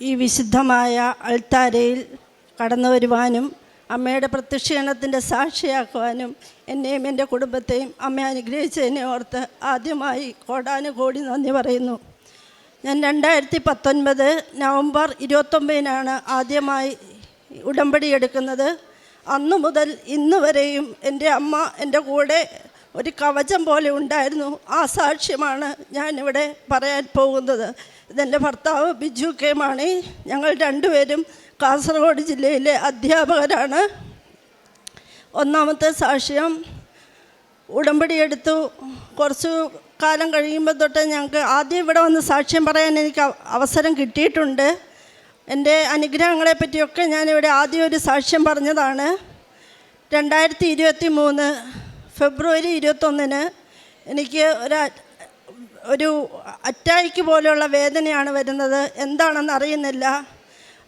ഈ വിശുദ്ധമായ അൾത്താരയിൽ കടന്നു വരുവാനും അമ്മയുടെ പ്രത്യക്ഷീണത്തിന്റെ സാക്ഷിയാക്കുവാനും എന്നെയും എന്റെ കുടുംബത്തെയും അമ്മ അനുഗ്രഹിച്ചതിനെ ഓർത്ത് ആദ്യമായി കോടാനുകോടി നന്ദി പറയുന്നു. ഞാൻ രണ്ടായിരത്തി പത്തൊൻപത് നവംബർ ഇരുപത്തൊമ്പതിനാണ് ആദ്യമായി ഉടമ്പടി എടുക്കുന്നത്. അന്നു മുതൽ ഇന്ന് വരെയും എന്റെ അമ്മ എന്റെ കൂടെ ഒരു കവചം പോലെ ഉണ്ടായിരുന്നു. ആ സാക്ഷ്യമാണ് ഞാനിവിടെ പറയാൻ പോകുന്നത്. ഇതെന്റെ ഭർത്താവ് ബിജു കെ മാണി. ഞങ്ങൾ രണ്ടുപേരും കാസർഗോഡ് ജില്ലയിലെ അധ്യാപകരാണ്. ഒന്നാമത്തെ സാക്ഷ്യം ഉടമ്പടി എടുത്തു. കുറച്ച് കാലം കഴിയുമ്പോൾ തൊട്ട് ഞങ്ങൾക്ക് ആദ്യം ഇവിടെ വന്ന് സാക്ഷ്യം പറയാൻ എനിക്ക് അവസരം കിട്ടിയിട്ടുണ്ട്. എന്റെ അനുഗ്രഹങ്ങളെ പറ്റിയൊക്കെ ഞാനിവിടെ ആദ്യം ഒരു സാക്ഷ്യം പറഞ്ഞതാണ്. രണ്ടായിരത്തി ഇരുപത്തി മൂന്ന് ഫെബ്രുവരി ഇരുപത്തൊന്നിന് എനിക്ക് ഒരു ഒരു അറ്റാക്ക് പോലെയുള്ള വേദനയാണ് വരുന്നത്. എന്താണെന്ന് അറിയുന്നില്ല.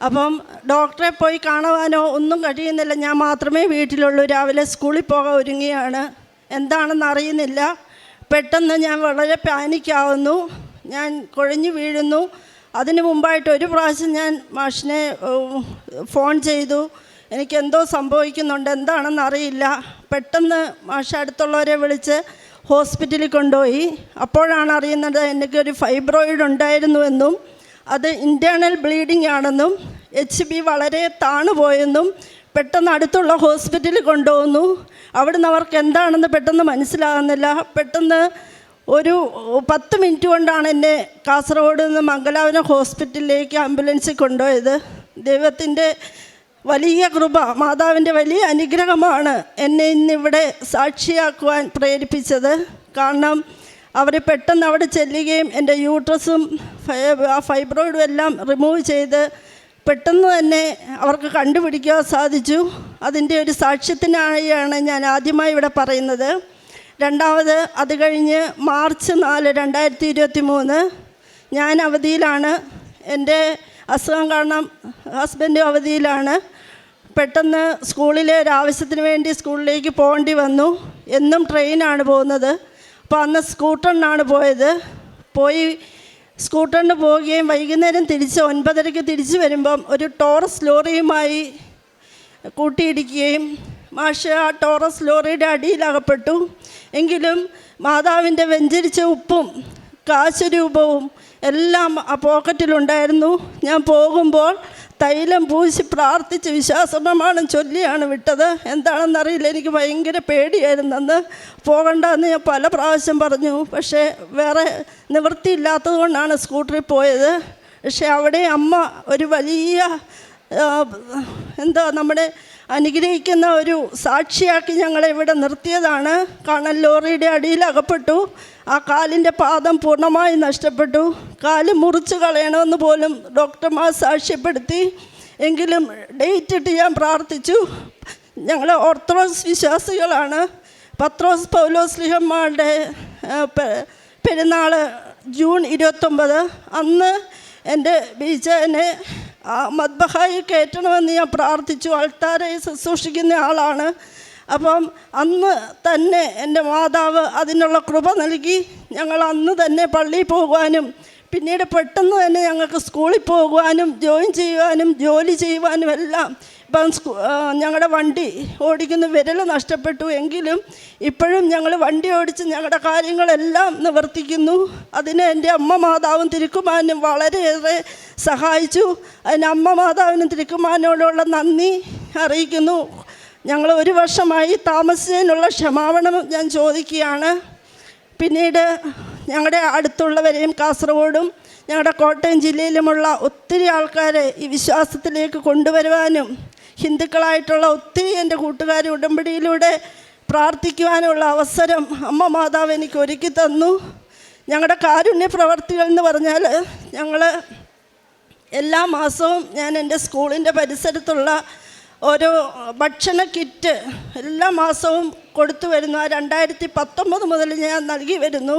അപ്പം ഡോക്ടറെ പോയി കാണുവാനോ ഒന്നും കഴിയുന്നില്ല. ഞാൻ മാത്രമേ വീട്ടിലുള്ളൂ. രാവിലെ സ്കൂളിൽ പോകാൻ ഒരുങ്ങിയാണ്. എന്താണെന്ന് അറിയുന്നില്ല. പെട്ടെന്ന് ഞാൻ വളരെ പാനിക്കാവുന്നു ഞാൻ കുഴഞ്ഞു വീഴുന്നു. അതിന് മുമ്പായിട്ട് ഒരു പ്രാവശ്യം ഞാൻ മാഷിനെ ഫോൺ ചെയ്തു. എനിക്ക് എന്തോ സംഭവിക്കുന്നുണ്ട്. എന്താണെന്ന് അറിയില്ല. പെട്ടെന്ന് മാഷ അടുത്തുള്ളവരെ വിളിച്ച് ഹോസ്പിറ്റലിൽ കൊണ്ടുപോയി. അപ്പോഴാണ് അറിയുന്നത് എനിക്ക് ഒരു ഫൈബ്രോയിഡ് ഉണ്ടായിരുന്നുവെന്നും അത് ഇന്റേർണൽ ബ്ലീഡിംഗ് ആണെന്നും എച്ച് ബി വളരെ താണുപോയെന്നും പെട്ടെന്ന് അടുത്തുള്ള ഹോസ്പിറ്റലിൽ കൊണ്ടുപോകുന്നു. അവിടുന്ന് അവർക്ക് എന്താണെന്ന് പെട്ടെന്ന് മനസ്സിലാകുന്നില്ല. പെട്ടെന്ന് ഒരു പത്ത് മിനിറ്റ് കൊണ്ടാണ് എന്നെ കാസർഗോഡ് നിന്ന് മംഗലാപുരം ഹോസ്പിറ്റലിലേക്ക് ആംബുലൻസിൽ കൊണ്ടുപോയത്. ദൈവത്തിന്റെ വലിയ കൃപ മാതാവിന്റെ വലിയ അനുഗ്രഹമാണ് എന്നെ ഇന്നിവിടെ സാക്ഷിയാക്കുവാൻ പ്രേരിപ്പിച്ചത്. കാരണം അവർ പെട്ടെന്ന് അവിടെ ചെല്ലുകയും എന്റെ യൂട്രസും ആ ഫൈബ്രോയിഡും എല്ലാം റിമൂവ് ചെയ്ത് പെട്ടെന്ന് തന്നെ അവർക്ക് കണ്ടുപിടിക്കാൻ സാധിച്ചു. അതിന്റെ ഒരു സാക്ഷ്യത്തിനായാണ് ഞാൻ ആദ്യമായി ഇവിടെ പറയുന്നത്. രണ്ടാമത് അത് കഴിഞ്ഞ് മാർച്ച് നാല് രണ്ടായിരത്തി ഇരുപത്തി മൂന്ന് ഞാൻ അവധിയിലാണ് എന്റെ അസുഖം കാരണം ഹസ്ബൻഡ് അവധിയിലാണ്. പെട്ടെന്ന് സ്കൂളിലെ ഒരു ആവശ്യത്തിന് വേണ്ടി സ്കൂളിലേക്ക് പോകേണ്ടി വന്നു. എന്നും ട്രെയിനാണ് പോകുന്നത്. അപ്പോൾ അന്ന് സ്കൂട്ടറിനാണ് പോയത്. പോയി സ്കൂട്ടറിന് പോവുകയും വൈകുന്നേരം തിരിച്ച് ഒൻപതരയ്ക്ക് തിരിച്ചു വരുമ്പം ഒരു ടോറസ് ലോറിയുമായി കൂട്ടിയിടിക്കുകയും മാഷ് ആ ടോറസ് ലോറിയുടെ അടിയിലകപ്പെട്ടു എങ്കിലും മാതാവിന്റെ വെഞ്ചരിച്ച ഉപ്പും കാശരൂപവും എല്ലാം ആ പോക്കറ്റിലുണ്ടായിരുന്നു. ഞാൻ പോകുമ്പോൾ തൈലം പൂശി പ്രാർത്ഥിച്ച് വിശ്വാസപ്രമാണം ചൊല്ലിയാണ് വിട്ടത്. എന്താണെന്നറിയില്ല എനിക്ക് ഭയങ്കര പേടിയായിരുന്നു അന്ന് പോകണ്ടെന്ന് ഞാൻ പല പ്രാവശ്യം പറഞ്ഞു. പക്ഷേ വേറെ നിവൃത്തിയില്ലാത്തത് കൊണ്ടാണ് സ്കൂട്ടറിൽ പോയത്. പക്ഷേ അവിടെ അമ്മ ഒരു വലിയ എന്താ നമ്മുടെ അനുഗ്രഹിക്കുന്ന ഒരു സാക്ഷിയാക്കി ഞങ്ങളെ ഇവിടെ നിർത്തിയതാണ്. കാണൽ ലോറിയുടെ അടിയിൽ അകപ്പെട്ടു. ആ കാലിന്റെ പാദം പൂർണമായി നഷ്ടപ്പെട്ടു. കാൽ മുറിച്ച് കളയണമെന്ന് പോലും ഡോക്ടർമാർ സാക്ഷ്യപ്പെടുത്തി. എങ്കിലും ഡേറ്റ് ഇട്ട് ഞാൻ പ്രാർത്ഥിച്ചു. ഞങ്ങൾ ഓർത്തഡോക്സ് വിശ്വാസികളാണ്. പത്രോസ് പൗലോസ് ലിഹന്മാരുടെ പെരുന്നാൾ ജൂൺ ഇരുപത്തൊമ്പത്. അന്ന് എന്റെ ബീജനെ മദ്ബഹായി കയറ്റണമെന്ന് ഞാൻ പ്രാർത്ഥിച്ചു. അൾത്താരെ ശുശ്രൂഷിക്കുന്ന ആളാണ്. അപ്പം അന്ന് തന്നെ എന്റെ മാതാവ് അതിനുള്ള കൃപ നൽകി ഞങ്ങൾ അന്ന് തന്നെ പള്ളിയിൽ പോകുവാനും പിന്നീട് പെട്ടെന്ന് തന്നെ ഞങ്ങൾക്ക് സ്കൂളിൽ പോകുവാനും ജോയിൻ ചെയ്യുവാനും ജോലി ചെയ്യുവാനും എല്ലാം ഇപ്പം ഞങ്ങളുടെ വണ്ടി ഓടിക്കുന്ന വിരൽ നഷ്ടപ്പെട്ടു എങ്കിലും ഇപ്പോഴും ഞങ്ങൾ വണ്ടി ഓടിച്ച് ഞങ്ങളുടെ കാര്യങ്ങളെല്ലാം നിവർത്തിക്കുന്നു. അതിന് എന്റെ അമ്മ മാതാവും തിരുക്കുമാനും വളരെയേറെ സഹായിച്ചു. അതിന് അമ്മ മാതാവിനും തിരുക്കുമാനോടുള്ള നന്ദി അറിയിക്കുന്നു. ഞങ്ങൾ ഒരു വർഷമായി താമസിച്ചതിനുള്ള ക്ഷമാപണം ഞാൻ ചോദിക്കുകയാണ്. പിന്നീട് ഞങ്ങളുടെ അടുത്തുള്ളവരെയും കാസർഗോഡും ഞങ്ങളുടെ കോട്ടയം ജില്ലയിലുമുള്ള ഒത്തിരി ആൾക്കാരെ ഈ വിശ്വാസത്തിലേക്ക് കൊണ്ടുവരുവാനും ഹിന്ദുക്കളായിട്ടുള്ള ഒത്തിരി എന്റെ കൂട്ടുകാർ ഉടമ്പടിയിലൂടെ പ്രാർത്ഥിക്കുവാനുള്ള അവസരം അമ്മ മാതാവ് എനിക്ക് ഒരുക്കി തന്നു. ഞങ്ങളുടെ കാരുണ്യ പ്രവർത്തികൾ എന്ന് പറഞ്ഞാൽ ഞങ്ങൾ എല്ലാ മാസവും ഞാൻ എന്റെ സ്കൂളിന്റെ പരിസരത്തുള്ള ഓരോ ഭക്ഷണ കിറ്റ് എല്ലാ മാസവും കൊടുത്തു വരുന്നു. രണ്ടായിരത്തി പത്തൊമ്പത് മുതൽ ഞാൻ നൽകി വരുന്നു.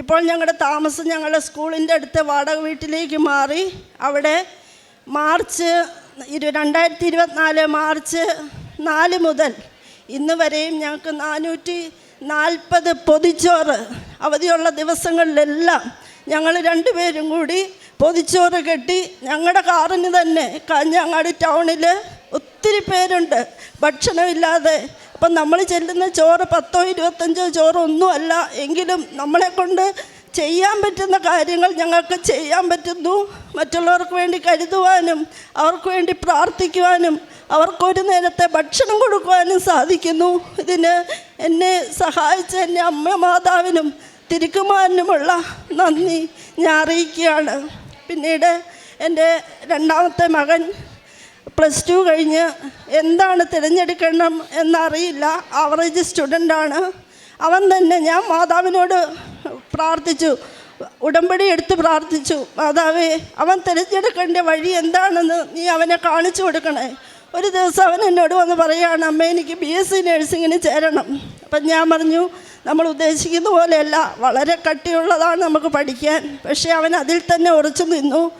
ഇപ്പോൾ ഞങ്ങളുടെ താമസം ഞങ്ങളുടെ സ്കൂളിന്റെ അടുത്ത് വാടക വീട്ടിലേക്ക് മാറി. അവിടെ മാർച്ച് ഇരു രണ്ടായിരത്തി ഇരുപത്തിനാല് മാർച്ച് നാല് മുതൽ ഇന്ന് വരെയും ഞങ്ങൾക്ക് നാനൂറ്റി നാൽപ്പത് പൊതിച്ചോറ് അവധിയുള്ള ദിവസങ്ങളിലെല്ലാം ഞങ്ങൾ രണ്ടുപേരും കൂടി പൊതിച്ചോറ് കെട്ടി ഞങ്ങളുടെ കാറിന് തന്നെ കാഞ്ഞങ്ങാട് ടൗണിൽ ഒത്തിരി പേരുണ്ട്. ഭക്ഷണമില്ലാതെ. അപ്പം നമ്മൾ ചെല്ലുന്ന ചോറ് പത്തോ ഇരുപത്തഞ്ചോ ചോറോ ഒന്നുമല്ല എങ്കിലും നമ്മളെ കൊണ്ട് ചെയ്യാൻ പറ്റുന്ന കാര്യങ്ങൾ ഞങ്ങൾക്ക് ചെയ്യാൻ പറ്റുന്നു. മറ്റുള്ളവർക്ക് വേണ്ടി കരുതുവാനും അവർക്ക് വേണ്ടി പ്രാർത്ഥിക്കുവാനും അവർക്കൊരു നേരത്തെ ഭക്ഷണം കൊടുക്കുവാനും സാധിക്കുന്നു. ഇതിന് എന്നെ സഹായിച്ച എന്റെ അമ്മ മാതാവിനും തിരുക്കുമാരനുമുള്ള നന്ദി ഞാൻ അറിയിക്കുകയാണ്. പിന്നീട് എന്റെ രണ്ടാമത്തെ മകൻ പ്ലസ് ടു കഴിഞ്ഞ് എന്താണ് തിരഞ്ഞെടുക്കണം എന്നറിയില്ല. ആവറേജ് സ്റ്റുഡന്റാണ് അവൻ തന്നെ ഞാൻ മാതാവിനോട് പ്രാർത്ഥിച്ചു. ഉടമ്പടി എടുത്ത് പ്രാർത്ഥിച്ചു. മാതാവേ അവൻ തിരഞ്ഞെടുക്കേണ്ട വഴി എന്താണെന്ന് നീ അവനെ കാണിച്ചു കൊടുക്കണേ. ഒരു ദിവസം അവൻ എന്നോട് വന്ന് പറയുകയാണ് അമ്മ എനിക്ക് ബി എസ് സി നഴ്സിങ്ങിന് ചേരണം. അപ്പം ഞാൻ പറഞ്ഞു നമ്മൾ ഉദ്ദേശിക്കുന്ന പോലെയല്ല. വളരെ കട്ടിയുള്ളതാണ് നമുക്ക് പഠിക്കാൻ. പക്ഷേ അവൻ അതിൽ തന്നെ ഉറച്ചു നിന്നു.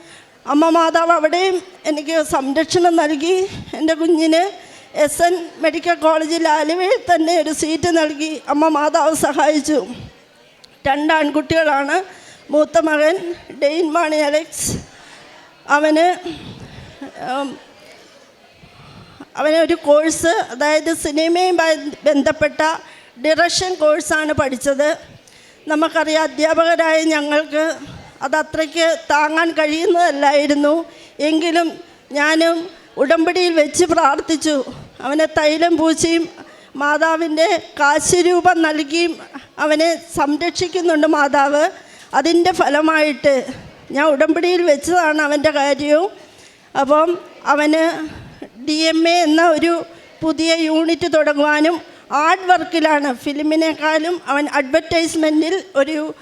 അമ്മ മാതാവ് അവിടെയും എനിക്ക് സംരക്ഷണം നൽകി. എന്റെ കുഞ്ഞിന് എസ് എൻ മെഡിക്കൽ കോളേജിൽ ആലുവയിൽ തന്നെ ഒരു സീറ്റ് നൽകി. അമ്മ മാതാവ് സഹായിച്ചു. രണ്ട് ആൺകുട്ടികളാണ്. മൂത്ത മകൻ ഡെയിൻ മാണി അലക്സ്. അവന് അവന് ഒരു കോഴ്സ് അതായത് സിനിമയുമായി ബന്ധപ്പെട്ട ഡിറക്ഷൻ കോഴ്സാണ് പഠിച്ചത്. നമുക്കറിയാം അധ്യാപകരായ ഞങ്ങൾക്ക് അത് അത്രയ്ക്ക് താങ്ങാൻ കഴിയുന്നതല്ലായിരുന്നു. എങ്കിലും ഞാനും ഉടമ്പടിയിൽ വെച്ച് പ്രാർത്ഥിച്ചു. അവനെ തൈലം പൂശിയും മാതാവിന്റെ കാശ്യരൂപം നൽകിയും അവനെ സംരക്ഷിക്കുന്നുണ്ട് മാതാവ്. അതിന്റെ ഫലമായിട്ട് ഞാൻ ഉടമ്പടിയിൽ വെച്ചതാണ് അവന്റെ കാര്യവും. അപ്പം അവന് ഡി എം എ എന്ന ഒരു പുതിയ യൂണിറ്റ് തുടങ്ങുവാനും ആർട്ട് വർക്കിലാണ്. ഫിലിമിനേക്കാളും അവൻ അഡ്വർടൈസ്മെന്റിൽ ഒരു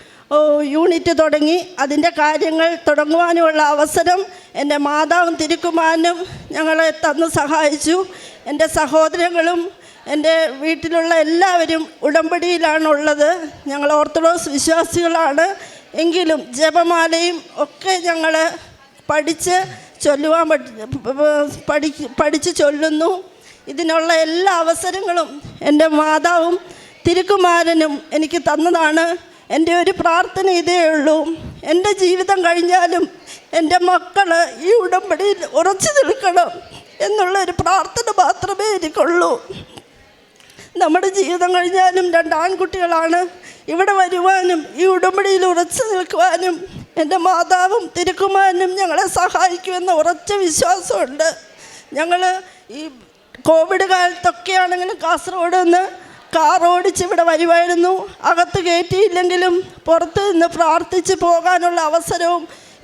യൂണിറ്റ് തുടങ്ങി. അതിന്റെ കാര്യങ്ങൾ തുടങ്ങുവാനുമുള്ള അവസരം എന്റെ മാതാവും തിരുക്കുമാനും ഞങ്ങളെ തന്ന് സഹായിച്ചു. എന്റെ സഹോദരങ്ങളും എന്റെ വീട്ടിലുള്ള എല്ലാവരും ഉടമ്പടിയിലാണുള്ളത്. ഞങ്ങൾ ഓർത്തഡോക്സ് വിശ്വാസികളാണ്. എങ്കിലും ജപമാലയും ഒക്കെ ഞങ്ങൾ പഠിച്ച് ചൊല്ലുവാൻ പഠി- പഠിച്ച് ചൊല്ലുന്നു. ഇതിനുള്ള എല്ലാ അവസരങ്ങളും എന്റെ മാതാവും തിരുക്കുമാരനും എനിക്ക് തന്നതാണ്. എന്റെ ഒരു പ്രാർത്ഥന ഇതേ ഉള്ളൂ. എന്റെ ജീവിതം കഴിഞ്ഞാലും എന്റെ മക്കൾ ഈ ഉടമ്പടിയിൽ ഉറച്ചു നിൽക്കണം എന്നുള്ള ഒരു പ്രാർത്ഥന മാത്രമേ എനിക്കുള്ളൂ. നമ്മുടെ ജീവിതം കഴിഞ്ഞാലും രണ്ട് ആൺകുട്ടികളാണ്. ഇവിടെ വരുവാനും ഈ ഉടമ്പടിയിൽ ഉറച്ചു നിൽക്കുവാനും എന്റെ മാതാവും തിരുക്കുമാനും ഞങ്ങളെ സഹായിക്കുമെന്ന ഉറച്ച വിശ്വാസമുണ്ട്. ഞങ്ങൾ ഈ കോവിഡ് കാലത്തൊക്കെയാണെങ്കിലും കാസർഗോഡ് നിന്ന് കാർ ഓടിച്ച് ഇവിടെ വരുമായിരുന്നു അകത്ത് കയറ്റിയില്ലെങ്കിലും പുറത്ത് നിന്ന് പ്രാർത്ഥിച്ച് പോകാനുള്ള അവസരവും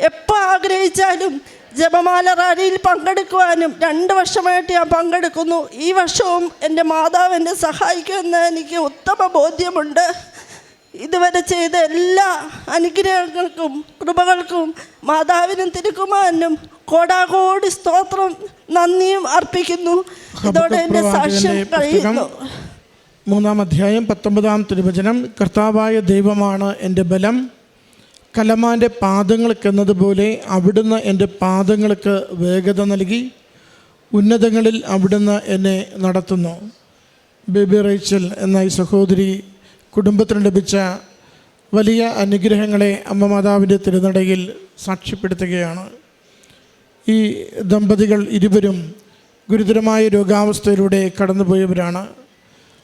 എപ്പോൾ ആഗ്രഹിച്ചാലും ജപമാല റാലിയിൽ പങ്കെടുക്കുവാനും രണ്ട് വർഷമായിട്ട് ഞാൻ പങ്കെടുക്കുന്നു. ഈ വർഷവും എന്റെ മാതാവ് എന്നെ സഹായിക്കുമെന്ന് എനിക്ക് ഉത്തമ ബോധ്യമുണ്ട്. ഇതുവരെ ചെയ്ത എല്ലാ അനുഗ്രഹങ്ങൾക്കും കൃപകൾക്കും മാതാവിനും തിരുക്കുമാരനും കോടാകോടി സ്തോത്രം നന്ദിയും അർപ്പിക്കുന്നു. ഇതോടെ എന്റെ സാക്ഷ്യം കഴിയുന്നു. മൂന്നാം അധ്യായം പത്തൊമ്പതാം തിരുവചനം കർത്താവായ ദൈവമാണ് എന്റെ ബലം. കലമാന്റെ പാദങ്ങൾക്കെന്നതുപോലെ അവിടുന്ന് എന്റെ പാദങ്ങൾക്ക് വേഗത നൽകി. ഉന്നതങ്ങളിൽ അവിടുന്ന് എന്നെ നടത്തുന്നു. ബേബി റേച്ചൽ എന്ന ഈ സഹോദരി കുടുംബത്തിന് ലഭിച്ച വലിയ അനുഗ്രഹങ്ങളെ അമ്മ മാതാവിന്റെ തിരുനടയിൽ സാക്ഷ്യപ്പെടുത്തുകയാണ്. ഈ ദമ്പതികൾ ഇരുവരും ഗുരുതരമായ രോഗാവസ്ഥയിലൂടെ കടന്നുപോയവരാണ്.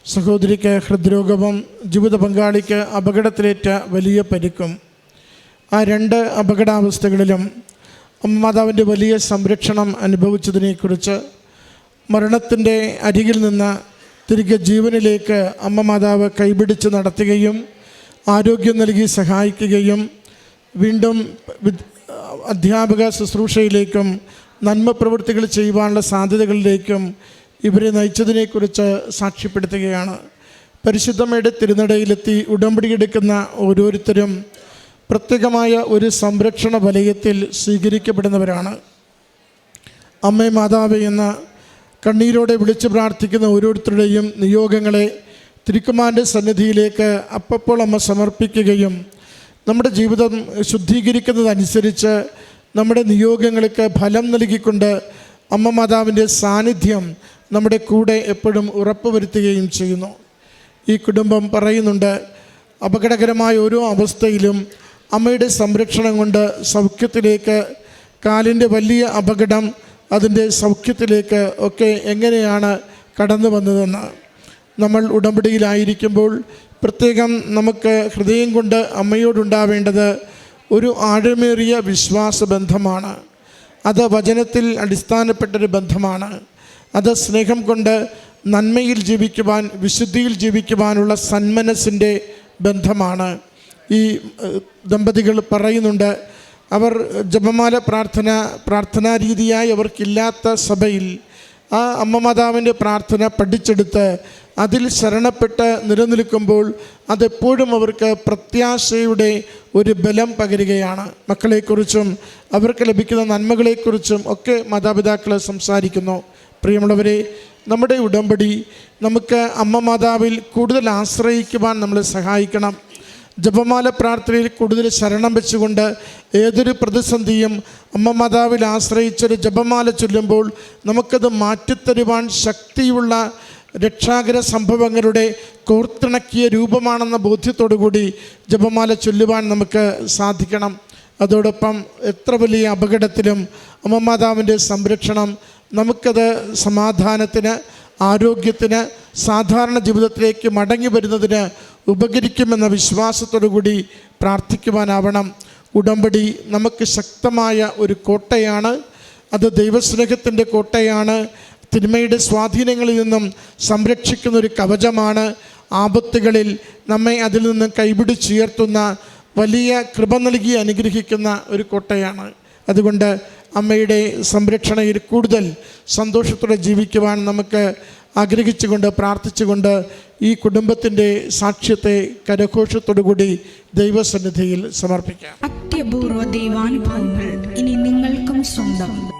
സഹോദരിക്ക് ഹൃദ്രോഗവും ജീവിത പങ്കാളിക്ക് അപകടത്തിലേറ്റ വലിയ പരിക്കും. ആ രണ്ട് അപകടാവസ്ഥകളിലും മാതാവിന്റെ വലിയ സംരക്ഷണം അനുഭവിച്ചതിനെക്കുറിച്ച് മരണത്തിന്റെ അരികിൽ നിന്ന് തിരികെ ജീവനിലേക്ക് അമ്മ മാതാവ് കൈപിടിച്ച് നടത്തുകയും ആരോഗ്യം നൽകി സഹായിക്കുകയും വീണ്ടും അധ്യാപക ശുശ്രൂഷയിലേക്കും നന്മ പ്രവൃത്തികൾ ചെയ്യുവാനുള്ള സാധ്യതകളിലേക്കും ഇവരെ നയിച്ചതിനെക്കുറിച്ച് സാക്ഷ്യപ്പെടുത്തുകയാണ്. പരിശുദ്ധമ്മയുടെ തിരുനടയിലെത്തി ഉടമ്പടി എടുക്കുന്ന ഓരോരുത്തരും പ്രത്യേകമായ ഒരു സംരക്ഷണ വലയത്തിൽ സ്വീകരിക്കപ്പെടുന്നവരാണ്. അമ്മേ മാതാവ് എന്ന കണ്ണീരോടെ വിളിച്ച് പ്രാർത്ഥിക്കുന്ന ഓരോരുത്തരുടെയും നിയോഗങ്ങളെ തിരുക്കുമാന്റെ സന്നിധിയിലേക്ക് അപ്പപ്പോൾ അമ്മ സമർപ്പിക്കുകയും നമ്മുടെ ജീവിതം ശുദ്ധീകരിക്കുന്നതനുസരിച്ച് നമ്മുടെ നിയോഗങ്ങൾക്ക് ഫലം നൽകിക്കൊണ്ട് അമ്മ മാതാവിന്റെ സാന്നിധ്യം നമ്മുടെ കൂടെ എപ്പോഴും ഉറപ്പുവരുത്തുകയും ചെയ്യുന്നു. ഈ കുടുംബം പറയുന്നുണ്ട് അപകടകരമായ ഓരോ അവസ്ഥയിലും അമ്മയുടെ സംരക്ഷണം കൊണ്ട് സൗഖ്യത്തിലേക്ക് കാലിന്റെ വലിയ അപകടം അതിന്റെ സൗഖ്യത്തിലേക്ക് ഒക്കെ എങ്ങനെയാണ് കടന്നു വന്നതെന്ന്. നമ്മൾ ഉടമ്പടിയിലായിരിക്കുമ്പോൾ പ്രത്യേകം നമുക്ക് ഹൃദയം കൊണ്ട് അമ്മയോടുണ്ടാവേണ്ടത് ഒരു ആഴമേറിയ വിശ്വാസ ബന്ധമാണ് അത് വചനത്തിൽ അടിസ്ഥാനപ്പെട്ടൊരു ബന്ധമാണ്. അത് സ്നേഹം കൊണ്ട് നന്മയിൽ ജീവിക്കുവാൻ വിശുദ്ധിയിൽ ജീവിക്കുവാനുള്ള സന്മനസ്സിന്റെ ബന്ധമാണ്. ഈ ദമ്പതികൾ പറയുന്നുണ്ട് അവർ ജപമാല പ്രാർത്ഥന പ്രാർത്ഥനാ രീതിയായി അവർക്കില്ലാത്ത സഭയിൽ ആ അമ്മ മാതാവിന്റെ പ്രാർത്ഥന പഠിച്ചെടുത്ത് അതിൽ ശരണപ്പെട്ട് നിലനിൽക്കുമ്പോൾ അതെപ്പോഴും അവർക്ക് പ്രത്യാശയുടെ ഒരു ബലം പകരുകയാണ്. മക്കളെക്കുറിച്ചും അവർക്ക് ലഭിക്കുന്ന നന്മകളെക്കുറിച്ചും ഒക്കെ മാതാപിതാക്കൾ സംസാരിക്കുന്നു. പ്രിയമുള്ളവരെ നമ്മുടെ ഉടമ്പടി നമുക്ക് അമ്മ മാതാവിൽ കൂടുതൽ ആശ്രയിക്കുവാൻ നമ്മളെ സഹായിക്കണം. ജപമാല പ്രാർത്ഥനയിൽ കൂടുതൽ ശരണം വെച്ചുകൊണ്ട് ഏതൊരു പ്രതിസന്ധിയും അമ്മ മാതാവിൽ ആശ്രയിച്ചൊരു ജപമാല ചൊല്ലുമ്പോൾ നമുക്കത് മാറ്റിത്തരുവാൻ ശക്തിയുള്ള രക്ഷാകര സംഭവങ്ങളുടെ കോർത്തിണക്കിയ രൂപമാണെന്ന ബോധ്യത്തോടു കൂടി ജപമാല ചൊല്ലുവാൻ നമുക്ക് സാധിക്കണം. അതോടൊപ്പം എത്ര വലിയ അപകടത്തിലും അമ്മമാതാവിന്റെ സംരക്ഷണം നമുക്കത് സമാധാനത്തിന് ആരോഗ്യത്തിന് സാധാരണ ജീവിതത്തിലേക്ക് മടങ്ങി വരുന്നതിന് ഉപകരിക്കുമെന്ന വിശ്വാസത്തോടു കൂടി പ്രാർത്ഥിക്കുവാനാവണം. ഉടമ്പടി നമുക്ക് ശക്തമായ ഒരു കോട്ടയാണ്. അത് ദൈവസ്നേഹത്തിന്റെ കോട്ടയാണ്. തിന്മയുടെ സ്വാധീനങ്ങളിൽ നിന്നും സംരക്ഷിക്കുന്ന ഒരു കവചമാണ് ആപത്തുകളിൽ നമ്മെ അതിൽ നിന്ന് കൈപിടിച്ചുയർത്തുന്ന വലിയ കൃപ നൽകി അനുഗ്രഹിക്കുന്ന ഒരു കോട്ടയാണ്. അതുകൊണ്ട് അമ്മയുടെ സംരക്ഷണയിൽ കൂടുതൽ സന്തോഷത്തോടെ ജീവിക്കുവാൻ നമുക്ക് ആഗ്രഹിച്ചുകൊണ്ട് പ്രാർത്ഥിച്ചുകൊണ്ട് ഈ കുടുംബത്തിന്റെ സാക്ഷ്യത്തെ കരഘോഷത്തോടുകൂടി ദൈവസന്നിധിയിൽ സമർപ്പിക്കാം. അത്യപൂർവ ദൈവാനുഭവങ്ങൾ ഇനി നിങ്ങൾക്കും സ്വന്തം.